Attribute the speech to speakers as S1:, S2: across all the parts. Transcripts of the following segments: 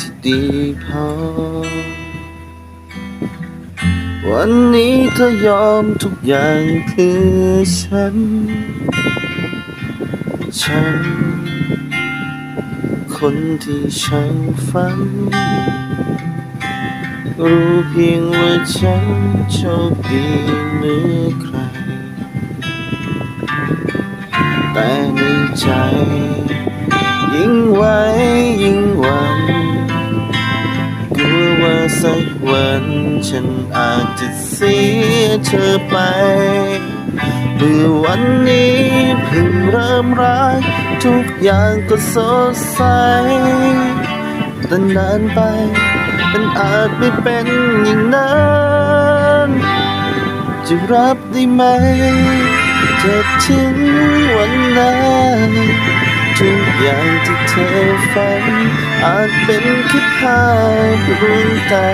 S1: ที่ดีพอ วันนี้เธอยอมทุกอย่างเพื่อฉัน ฉัน คนที่ช่างฝัน รู้เพียงว่าฉันโชคดีเหนือใคร แต่ในใจ ฉันอาจจะเสียเธอไปเมื่อวันนี้เพิ่งเริ่มรัก ทุกอย่างก็สดใสแต่นานไป มันอาจไม่เป็นอย่างนั้นจะรับได้ไหมจะถึงวันนั้น อย่างที่เธอฝัน อาจเป็นแค่ภาพลวงตา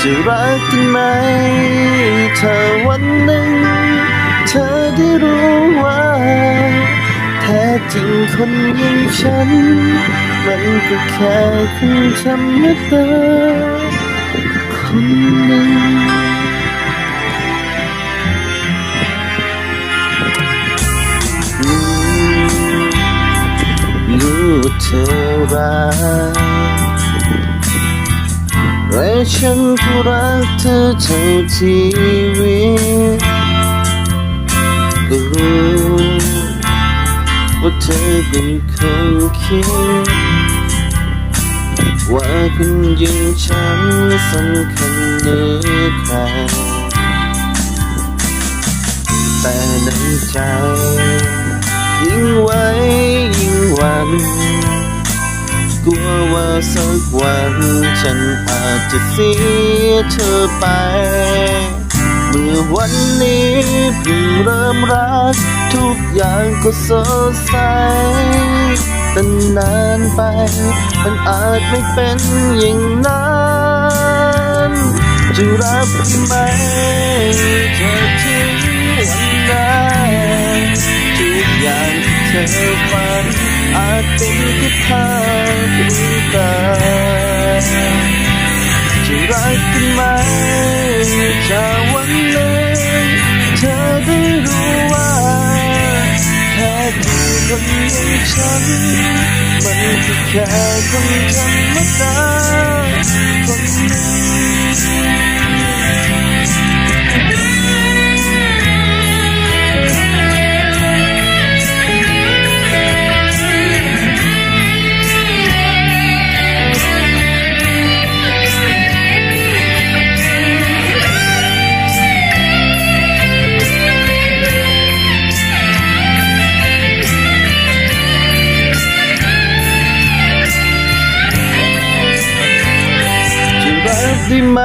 S1: จะรักกันไหมถ้าวันหนึ่ง เธอได้รู้ว่า แท้จริงคนอย่างฉัน มันก็แค่คนธรรมดาคนหนึ่ง ธอรักและฉันก็รักเธอเท่าชีวิตก็รู้ว่าเธอเป็นคนคิด ว่าคนอย่งฉันสำคัญเหนือใครแต่ในใจยิ่งไว้ยิ่งหวัน กลัวว่าสักวันฉันอาจจะเสียเธอไป เมื่อวันนี้เพิ่งเริ่มรัก ทุกอย่างก็สดใสแต่นานไป มันอาจไม่เป็นอย่างนั้นจะรับได้ไหมเธอถึงวันนั้นทุกอย่างที่เธอฝัน จเป็นแค่ภาพลวงตาจะรักกันไหมจะวันนั้นเธอได้รู้ว่าแค่ที่คนอย่างฉัน มันก็แค่คนธรรมดา ได้ไหม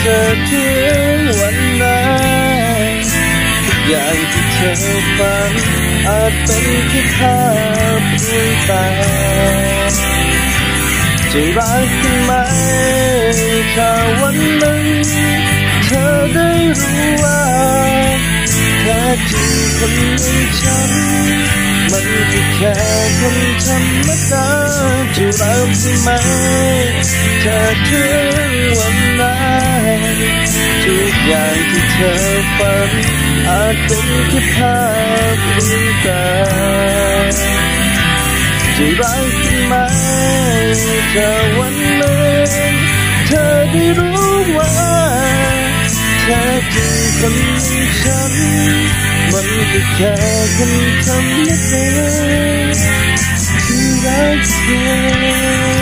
S1: เธอถึงวันนั้นทุกอย่างที่เธอฝันอาจเป็นแค่ภาพลวงตาจะรักกันไหมถ้าวันหนึ่งเธอได้รู้ว่าแท้จริงคนอย่างฉัน มันก็แค่คนธรรมดา จะรับได้ไหมถ้าถึงวันนั้นทุกอย่างที่เธอฝันอาจเป็นแค่ภาพลวงตาจะรักกันไหมถ้าวันนึ่งเธอได้รู้ว่าแท้จริงคนองฉัน มันก็แค่คนธรรมดาที่รัก still